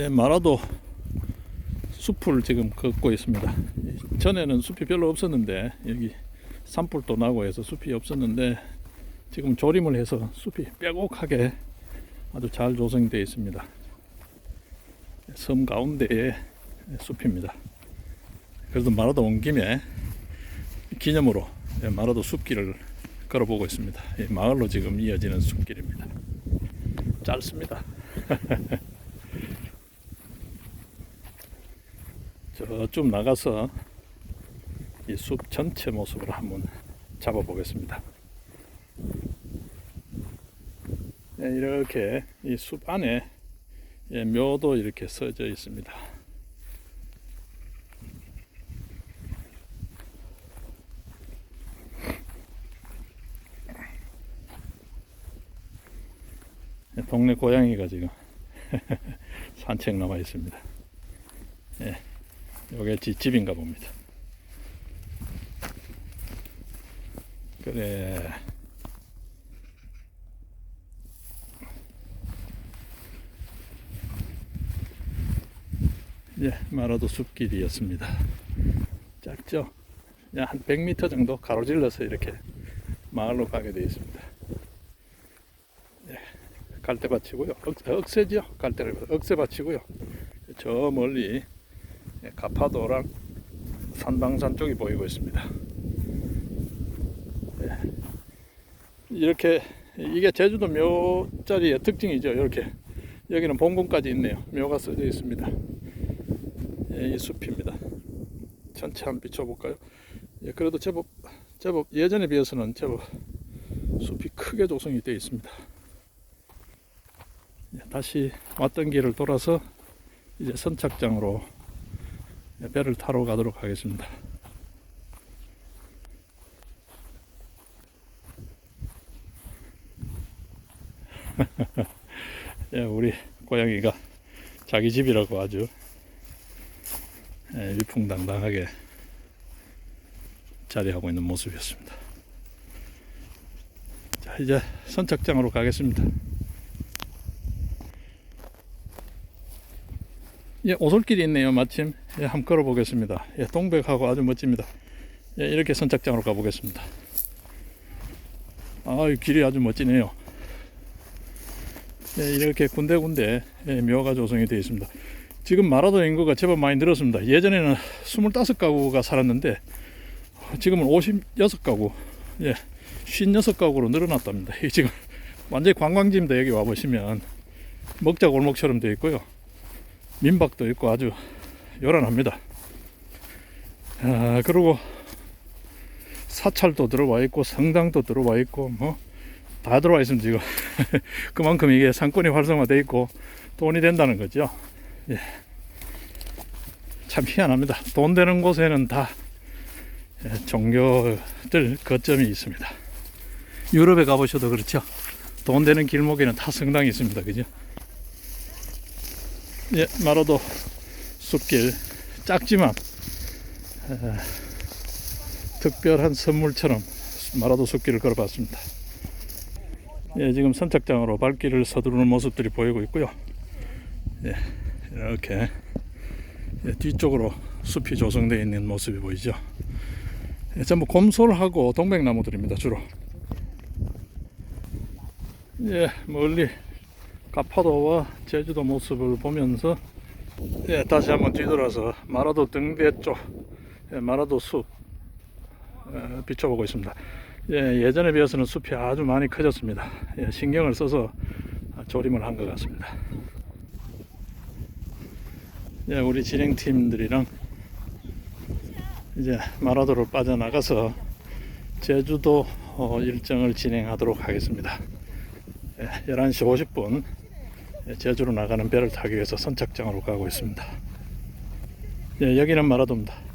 예, 마라도 숲을 지금 걷고 있습니다. 전에는 숲이 별로 없었는데 여기 산불도 나고 해서 숲이 없었는데 지금 조림을 해서 숲이 빼곡하게 아주 잘 조성되어 있습니다. 섬 가운데의 숲입니다. 그래도 마라도 온 김에 기념으로 예, 마라도 숲길을 걸어보고 있습니다. 이 마을로 지금 이어지는 숲길입니다. 짧습니다. 저좀 나가서 이 숲 전체 모습을 한번 잡아 보겠습니다. 예, 이렇게 이 숲 안에 예, 묘도 이렇게 써져 있습니다. 예, 동네 고양이가 지금 산책 나와 있습니다. 예, 요게 지- 집인가 봅니다. 그래. 예, 마라도 숲길이었습니다. 야, 한 100m 정도 가로질러서 이렇게 마을로 가게 되어 있습니다. 예, 갈대밭이고요. 억, 억새죠? 갈대를 억새밭이고요. 저 멀리 예, 가파도랑 산방산 쪽이 보이고 있습니다. 예, 이렇게 이게 제주도 묘자리의 특징이죠. 이렇게 여기는 봉군까지 있네요. 묘가 써져 있습니다. 예, 이 숲입니다. 전체 한번 비춰볼까요? 예, 그래도 제법 제법 예전에 비해서는 제법 숲이 크게 조성이 되어 있습니다. 예, 다시 왔던 길을 돌아서 이제 선착장으로 배를 타러 가도록 하겠습니다. 예, 우리 고양이가 자기 집이라고 아주 예, 위풍당당하게 자리하고 있는 모습이었습니다. 자, 이제 선착장으로 가겠습니다. 예, 오솔길이 있네요, 마침. 예, 한번 걸어보겠습니다. 예, 동백하고 아주 멋집니다. 예, 이렇게 선착장으로 가보겠습니다. 아, 이 길이 아주 멋지네요. 예, 이렇게 군데군데 예, 묘가 조성이 되어 있습니다. 지금 마라도 인구가 제법 많이 늘었습니다. 예전에는 25가구가 살았는데 어, 지금은 56가구, 예, 56가구로 늘어났답니다. 이 지금 완전히 관광지입니다. 여기 와 보시면 먹자 골목처럼 되어 있고요. 민박도 있고 아주 요란합니다. 아, 그리고 사찰도 들어와 있고 성당도 들어와 있고 뭐 다 들어와 있습니다 지금 그만큼 이게 상권이 활성화되어 있고 돈이 된다는 거죠. 예. 참 희한합니다. 돈 되는 곳에는 다 예, 종교들 거점이 있습니다. 유럽에 가보셔도 그렇죠. 돈 되는 길목에는 다 성당이 있습니다. 그죠? 예, 마라도 숲길 작지만 에, 특별한 선물처럼 마라도 숲길을 걸어봤습니다. 예, 지금 선착장으로 발길을 서두르는 모습들이 보이고 있고요. 예, 이렇게 예, 뒤쪽으로 숲이 조성되어 있는 모습이 보이죠. 예, 전부 곰솔하고 동백나무들입니다, 주로. 예, 멀리 가파도와 제주도 모습을 보면서 예, 다시 한번 뒤돌아서 마라도 등대 쪽 예, 마라도 숲 어, 비춰보고 있습니다. 예, 예전에 비해서는 숲이 아주 많이 커졌습니다. 예, 신경을 써서 조림을 한 것 같습니다. 예, 우리 진행팀들이랑 이제 마라도를 빠져나가서 제주도 어, 일정을 진행하도록 하겠습니다. 예, 11시 50분 예, 제주로 나가는 배를 타기 위해서 선착장으로 가고 있습니다. 예, 여기는 마라도입니다.